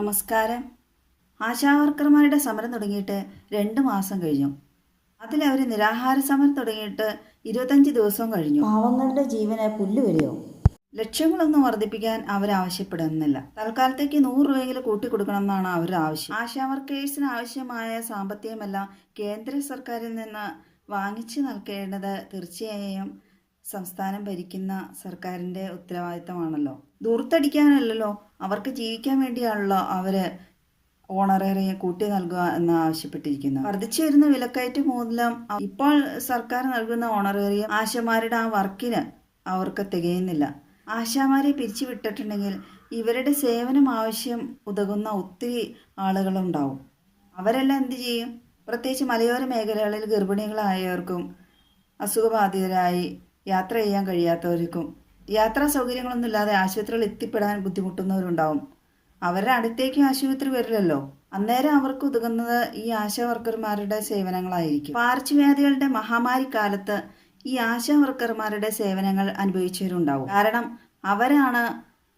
നമസ്കാരം. ആശാവർക്കർമാരുടെ സമരം തുടങ്ങിയിട്ട് രണ്ട് മാസം കഴിഞ്ഞു. അതിലവർ നിരാഹാര സമരം തുടങ്ങിയിട്ട് ഇരുപത്തഞ്ച് ദിവസം കഴിഞ്ഞു. പാവങ്ങളുടെ ജീവന് പുല്ലുവരെയോ ലക്ഷ്യങ്ങളൊന്നും വർദ്ധിപ്പിക്കാൻ അവരാവശ്യപ്പെടുന്നില്ല തൽക്കാലത്തേക്ക് നൂറ് രൂപയെങ്കിലും കൂട്ടിക്കൊടുക്കണം എന്നാണ് അവരുടെ ആവശ്യം. ആശാ വർക്കേഴ്സിന് ആവശ്യമായ സാമ്പത്തികമെല്ലാം കേന്ദ്ര സർക്കാരിൽ നിന്ന് വാങ്ങിച്ചു നൽകേണ്ടത് തീർച്ചയായും സംസ്ഥാനം ഭരിക്കുന്ന സർക്കാരിന്റെ ഉത്തരവാദിത്തമാണല്ലോ. ദൂർത്തടിക്കാനല്ലല്ലോ. അവർക്ക് ജീവിക്കാൻ വേണ്ടിയാണല്ലോ അവർ ഓണറേറിയ കൂട്ടി നൽകുക എന്ന് ആവശ്യപ്പെട്ടിരിക്കുന്നു. വർദ്ധിച്ചു വരുന്ന വിലക്കയറ്റം മൂലം ഇപ്പോൾ സർക്കാർ നൽകുന്ന ഓണറേറിയം ആശമാരുടെ ആ വർക്കിന് അവർക്ക് തികയുന്നില്ല. ആശാമാരെ പിരിച്ചുവിട്ടിട്ടുണ്ടെങ്കിൽ ഇവരുടെ സേവനം ആവശ്യം ഉതകുന്ന ഒത്തിരി ആളുകളുണ്ടാവും. അവരെല്ലാം എന്ത് ചെയ്യും? പ്രത്യേകിച്ച് മലയോര മേഖലകളിൽ ഗർഭിണികളായവർക്കും അസുഖബാധിതരായി യാത്ര ചെയ്യാൻ കഴിയാത്തവർക്കും യാത്രാ സൗകര്യങ്ങളൊന്നുമില്ലാതെ ആശുപത്രിയിൽ എത്തിപ്പെടാൻ ബുദ്ധിമുട്ടുന്നവരുണ്ടാവും. അവരുടെ അടുത്തേക്കും ആശുപത്രി വരില്ലല്ലോ. അന്നേരം അവർക്ക് ഉതകുന്നത് ഈ ആശാ വർക്കർമാരുടെ സേവനങ്ങളായിരിക്കും. പാർശ്വവ്യാധികളുടെ മഹാമാരി കാലത്ത് ഈ ആശാ വർക്കർമാരുടെ സേവനങ്ങൾ അനുഭവിച്ചവരുണ്ടാവും. കാരണം അവരാണ്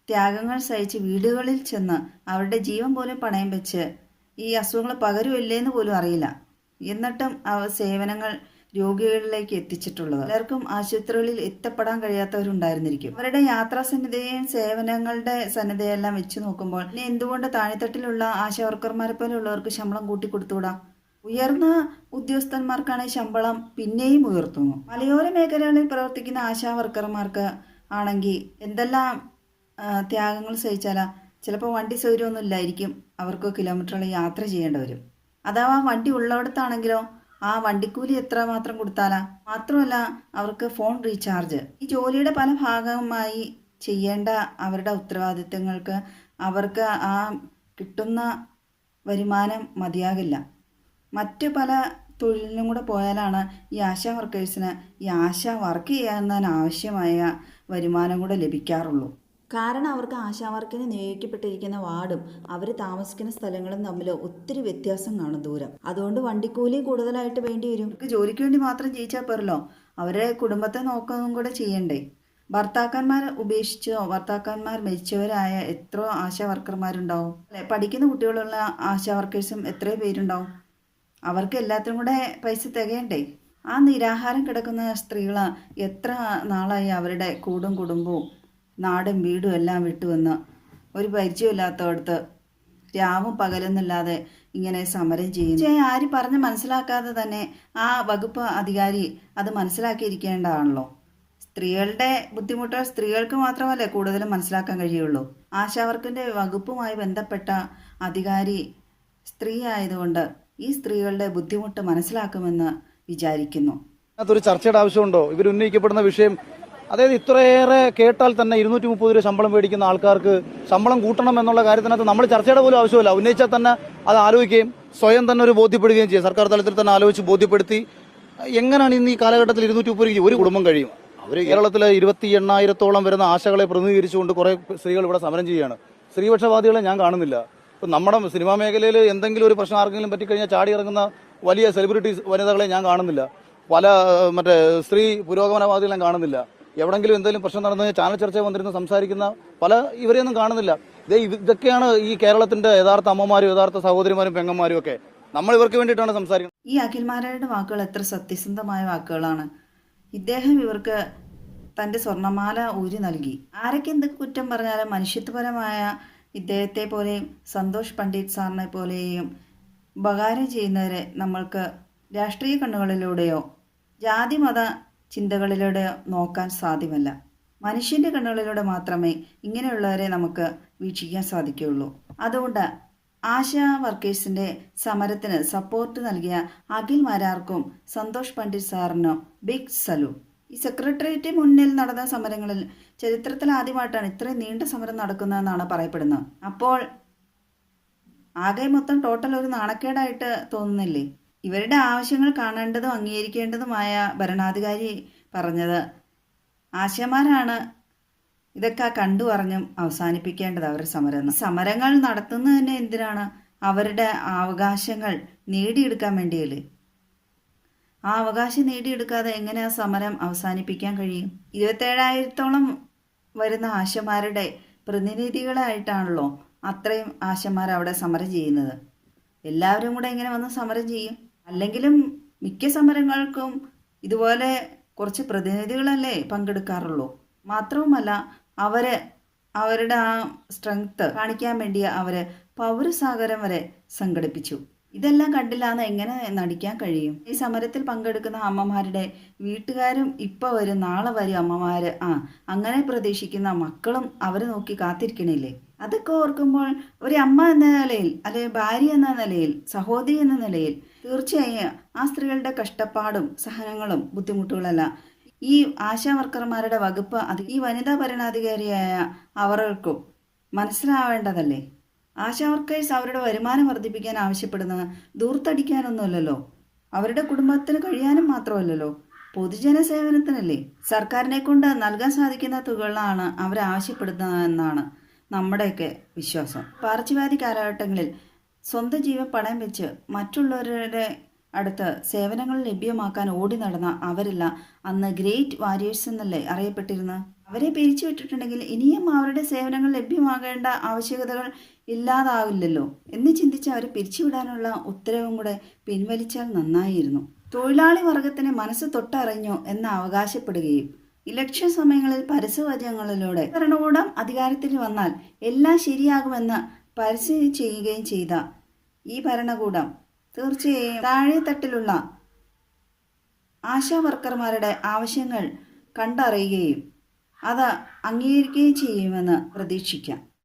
ത്യാഗങ്ങൾ സഹിച്ച് വീടുകളിൽ ചെന്ന് അവരുടെ ജീവൻ പോലും പണയം വെച്ച് ഈ അസുഖങ്ങൾ പകരുമില്ലേന്ന് പോലും അറിയില്ല. എന്നിട്ടും അവ സേവനങ്ങൾ രോഗികളിലേക്ക് എത്തിച്ചിട്ടുള്ളത്. എല്ലാവർക്കും ആശുപത്രികളിൽ എത്തപ്പെടാൻ കഴിയാത്തവരുണ്ടായിരുന്നിരിക്കും. അവരുടെ യാത്രാ സന്നദ്ധയും സേവനങ്ങളുടെ സന്നദ്ധയെല്ലാം വെച്ച് നോക്കുമ്പോൾ ഇനി എന്തുകൊണ്ട് താഴെത്തട്ടിലുള്ള ആശാവർക്കർമാരെ പോലെയുള്ളവർക്ക് ശമ്പളം കൂട്ടി കൊടുത്തുകൂടാ ഉയർന്ന ഉദ്യോഗസ്ഥന്മാർക്കാണ് ശമ്പളം പിന്നെയും ഉയർത്തുന്നു. മലയോര മേഖലകളിൽ പ്രവർത്തിക്കുന്ന ആശാവർക്കർമാർക്ക് ആണെങ്കിൽ എന്തെല്ലാം ത്യാഗങ്ങൾ സഹിച്ചാലാ ചിലപ്പോൾ വണ്ടി സൗകര്യമൊന്നും ഇല്ലായിരിക്കും. അവർക്ക് കിലോമീറ്ററുകൾ യാത്ര ചെയ്യേണ്ടി വരും. അഥവാ വണ്ടി ഉള്ളിടത്താണെങ്കിലോ ആ വണ്ടിക്കൂലി എത്ര മാത്രം കൊടുത്താലാ? മാത്രമല്ല അവർക്ക് ഫോൺ റീചാർജ്. ഈ ജോലിയുടെ പല ഭാഗമായി ചെയ്യേണ്ട അവരുടെ ഉത്തരവാദിത്തങ്ങൾക്ക് അവർക്ക് ആ കിട്ടുന്ന വരുമാനം മതിയാകില്ല. മറ്റു പല തൊഴിലിനും കൂടെ പോയാലാണ് ഈ ആശാ വർക്കേഴ്സിന് ഈ ആശ വർക്ക് ചെയ്യാൻ ആവശ്യമായ വരുമാനം കൂടെ ലഭിക്കാറുള്ളൂ. കാരണം അവർക്ക് ആശാവർക്കിന് നിയോഗിക്കപ്പെട്ടിരിക്കുന്ന വാർഡും അവർ താമസിക്കുന്ന സ്ഥലങ്ങളും തമ്മിൽ ഒത്തിരി വ്യത്യാസം കാണും ദൂരം. അതുകൊണ്ട് വണ്ടിക്കൂലി കൂടുതലായിട്ട് വേണ്ടി വരും. ജോലിക്ക് വേണ്ടി മാത്രം ജയിച്ചാൽ പോരല്ലോ. അവരെ കുടുംബത്തെ നോക്കുകയും കൂടെ ചെയ്യണ്ടേ. ഭർത്താക്കന്മാർ ഉപേക്ഷിച്ചോ ഭർത്താക്കന്മാർ മരിച്ചവരായ എത്ര ആശാ വർക്കർമാരുണ്ടാവും അല്ലെ? പഠിക്കുന്ന കുട്ടികളുള്ള ആശാ വർക്കേഴ്സും എത്രയോ പേരുണ്ടാവും. അവർക്ക് എല്ലാത്തിനും കൂടെ പൈസ തികയണ്ടേ? ആ നിരാഹാരം കിടക്കുന്ന സ്ത്രീകൾ എത്ര നാളായി അവരുടെ കൂടും കുടുംബവും നാടും വീടും എല്ലാം വിട്ടുവന്ന് ഒരു പരിചയമില്ലാത്തടത്ത് രാവും പകലെന്നില്ലാതെ ഇങ്ങനെ സമരം ചെയ്യും പക്ഷേ ആരും പറഞ്ഞ് മനസ്സിലാക്കാതെ തന്നെ ആ വകുപ്പ് അധികാരി അത് മനസ്സിലാക്കിയിരിക്കേണ്ടതാണല്ലോ. സ്ത്രീകളുടെ ബുദ്ധിമുട്ട് സ്ത്രീകൾക്ക് മാത്രമല്ലേ കൂടുതലും മനസ്സിലാക്കാൻ കഴിയുള്ളൂ. ആശാവർക്കിന്റെ വകുപ്പുമായി ബന്ധപ്പെട്ട അധികാരി സ്ത്രീ ആയതുകൊണ്ട് ഈ സ്ത്രീകളുടെ ബുദ്ധിമുട്ട് മനസ്സിലാക്കുമെന്ന് വിചാരിക്കുന്നു. അതൊരു ചർച്ചയുടെ ആവശ്യമുണ്ടോ? ഇവർ ഉന്നയിക്കപ്പെടുന്ന വിഷയം അതായത് ഇത്രയേറെ കേട്ടാൽ തന്നെ ഇരുന്നൂറ്റി മുപ്പത് രൂപ ശമ്പളം മേടിക്കുന്ന ആൾക്കാർക്ക് ശമ്പളം കൂട്ടണം എന്നുള്ള കാര്യത്തിനകത്ത് നമ്മൾ ചർച്ചയുടെ പോലും ആവശ്യമില്ല. ഉന്നയിച്ചാൽ തന്നെ അത് ആലോചിക്കുകയും സ്വയം തന്നെ ഒരു ബോധ്യപ്പെടുകയും ചെയ്യും. സർക്കാർ തലത്തിൽ തന്നെ ആലോചിച്ച് ബോധ്യപ്പെടുത്തി എങ്ങനെയാണ് ഇന്ന് ഈ കാലഘട്ടത്തിൽ ഇരുന്നൂറ്റി മുപ്പത് രൂപയ്ക്ക് ഒരു കുടുംബം കഴിയും? അവർ കേരളത്തിലെ ഇരുപത്തി എണ്ണായിരത്തോളം വരുന്ന ആശകളെ പ്രതിനിധീകരിച്ചുകൊണ്ട് കുറേ സ്ത്രീകൾ ഇവിടെ സമരം ചെയ്യുകയാണ്. സ്ത്രീപക്ഷവാദികളെ ഞാൻ കാണുന്നില്ല. ഇപ്പം നമ്മുടെ സിനിമാ മേഖലയിൽ എന്തെങ്കിലും ഒരു പ്രശ്നം ആർക്കെങ്കിലും പറ്റിക്കഴിഞ്ഞാൽ ചാടി ഇറങ്ങുന്ന വലിയ സെലിബ്രിറ്റീസ് വനിതകളെ ഞാൻ കാണുന്നില്ല. പല മറ്റേ സ്ത്രീ പുരോഗമനവാദികളെ കാണുന്നില്ല. എവിടെങ്കിലും എന്തെങ്കിലും പ്രശ്നം നടന്നു ചാനൽ ചർച്ച വന്നിരുന്ന് സംസാരിക്കുന്ന പല ഇവരെയൊന്നും കാണുന്നില്ല. ദേ ഇതൊക്കെയാണ് ഈ കേരളത്തിന്റെ യഥാർത്ഥ അമ്മമാരും യഥാർത്ഥ സഹോദരിമാരും പെങ്ങന്മാരും ഒക്കെ. നമ്മൾ ഇവർക്ക് വേണ്ടിയിട്ടാണ് സംസാരിക്കുന്നത്. ഈ അഖിൽമാരായുടെ വാക്കുകൾ എത്ര സത്യസന്ധമായ വാക്കുകളാണ്. ഇദ്ദേഹം ഇവർക്ക് തന്റെ സ്വർണമാല ഊരി നൽകി. ആരൊക്കെ എന്ത് കുറ്റം പറഞ്ഞാലും മനുഷ്യത്വപരമായ ഇദ്ദേഹത്തെ പോലെയും സന്തോഷ് പണ്ഡിറ്റ് സാറിനെ പോലെയും ഉപകാരം ചെയ്യുന്നവരെ നമ്മൾക്ക് രാഷ്ട്രീയ കണ്ണുകളിലൂടെയോ ജാതി മത ചിന്തകളിലൂടെയോ നോക്കാൻ സാധ്യമല്ല. മനുഷ്യന്റെ കണ്ണുകളിലൂടെ മാത്രമേ ഇങ്ങനെയുള്ളവരെ നമുക്ക് വീക്ഷിക്കാൻ സാധിക്കുകയുള്ളൂ. അതുകൊണ്ട് ആശാ വർക്കേഴ്സിന്റെ സമരത്തിന് സപ്പോർട്ട് നൽകിയ അഖിൽ മാരാർക്കും സന്തോഷ് പണ്ഡിറ്റ് സാറിനും ബിഗ് സലു ഈ സെക്രട്ടേറിയറ്റ് മുന്നിൽ നടന്ന സമരങ്ങളിൽ ചരിത്രത്തിൽ ആദ്യമായിട്ടാണ് ഇത്രയും നീണ്ട സമരം നടക്കുന്നതെന്നാണ് പറയപ്പെടുന്നത്. അപ്പോൾ ആകെ മൊത്തം ടോട്ടൽ ഒരു നാണക്കേടായിട്ട് തോന്നുന്നില്ലേ? ഇവരുടെ ആവശ്യങ്ങൾ കാണേണ്ടതും അംഗീകരിക്കേണ്ടതുമായ ഭരണാധികാരി പറഞ്ഞത്. ആശയമാരാണ് ഇതൊക്കെ കണ്ടു പറഞ്ഞും അവസാനിപ്പിക്കേണ്ടത് അവരുടെ സമരം. സമരങ്ങൾ നടത്തുന്നതിന് തന്നെ എന്തിനാണ് അവരുടെ അവകാശങ്ങൾ നേടിയെടുക്കാൻ വേണ്ടിയല്ലേ? ആ അവകാശം നേടിയെടുക്കാതെ എങ്ങനെ ആ സമരം അവസാനിപ്പിക്കാൻ കഴിയും? ഇരുപത്തേഴായിരത്തോളം വരുന്ന ആശമാരുടെ പ്രതിനിധികളായിട്ടാണല്ലോ അത്രയും ആശമാർ അവിടെ സമരം ചെയ്യുന്നത്. എല്ലാവരും കൂടെ എങ്ങനെ വന്ന് സമരം ചെയ്യും? അല്ലെങ്കിലും മിക്ക സമരങ്ങൾക്കും ഇതുപോലെ കുറച്ച് പ്രതിനിധികളല്ലേ പങ്കെടുക്കാറുള്ളൂ. മാത്രവുമല്ല അവർ അവരുടെ ആ സ്ട്രെങ്ത് കാണിക്കാൻ വേണ്ടി അവർ പൗരസാഗരം വരെ സംഘടിപ്പിച്ചു. ഇതെല്ലാം കണ്ടില്ലാന്ന് എങ്ങനെ നടിക്കാൻ കഴിയും? ഈ സമരത്തിൽ പങ്കെടുക്കുന്ന അമ്മമാരുടെ വീട്ടുകാരും ഇപ്പൊ വരും നാളെ വരും അമ്മമാര്. ആ അങ്ങനെ പ്രതീക്ഷിക്കുന്ന മക്കളും അവരെ നോക്കി കാത്തിരിക്കണില്ലേ? അതൊക്കെ ഓർക്കുമ്പോൾ ഒരു അമ്മ എന്ന നിലയിൽ അല്ലെങ്കിൽ ഭാര്യ എന്ന നിലയിൽ സഹോദരി എന്ന നിലയിൽ തീർച്ചയായും ആ സ്ത്രീകളുടെ കഷ്ടപ്പാടും സഹനങ്ങളും ബുദ്ധിമുട്ടുകളല്ല. ഈ ആശാ വർക്കർമാരുടെ വകുപ്പ് അത് ഈ വനിതാ ഭരണാധികാരിയായ അവർക്കും മനസ്സിലാവേണ്ടതല്ലേ? ആശാ വർക്കേഴ്സ് അവരുടെ വരുമാനം വർദ്ധിപ്പിക്കാൻ ആവശ്യപ്പെടുന്നത് ദൂർത്തടിക്കാനൊന്നുമല്ലല്ലോ. അവരുടെ കുടുംബത്തിന് കഴിയാനും മാത്രമല്ലല്ലോ. പൊതുജന സേവനത്തിനല്ലേ? സർക്കാരിനെ കൊണ്ട് നൽകാൻ സാധിക്കുന്ന തുകകളാണ് അവർ ആവശ്യപ്പെടുന്നതെന്നാണ് നമ്മുടെയൊക്കെ വിശ്വാസം. പാർച്ചിവാദി കാലഘട്ടങ്ങളിൽ സ്വന്തം ജീവൻ പണയം വെച്ച് മറ്റുള്ളവരുടെ അടുത്ത് സേവനങ്ങൾ ലഭ്യമാക്കാൻ ഓടി നടന്ന അവരല്ല. അന്ന് ഗ്രേറ്റ് വാരിയേഴ്സ് എന്നല്ലേ അറിയപ്പെട്ടിരുന്നത്? അവരെ പിരിച്ചു വിട്ടിട്ടുണ്ടെങ്കിൽ ഇനിയും അവരുടെ സേവനങ്ങൾ ലഭ്യമാകേണ്ട ആവശ്യകതകൾ ഇല്ലാതാവില്ലല്ലോ എന്ന് ചിന്തിച്ച് അവരെ പിരിച്ചുവിടാനുള്ള ഉത്തരവും കൂടെ പിൻവലിച്ചാൽ നന്നായിരുന്നു. തൊഴിലാളി വർഗത്തിന് മനസ്സ് തൊട്ടറിഞ്ഞു എന്ന് അവകാശപ്പെടുകയും ഇലക്ഷൻ സമയങ്ങളിൽ പരസ്യവചനങ്ങളിലൂടെ ഭരണകൂടം അധികാരത്തിൽ വന്നാൽ എല്ലാം ശരിയാകുമെന്ന് പരസ്യം ചെയ്യുകയും ചെയ്ത ഈ ഭരണകൂടം തീർച്ചയായും താഴെത്തട്ടിലുള്ള ആശാ വർക്കർമാരുടെ ആവശ്യങ്ങൾ കണ്ടറിയുകയും അത് അംഗീകരിക്കുകയും ചെയ്യുമെന്ന് പ്രതീക്ഷിക്കാം.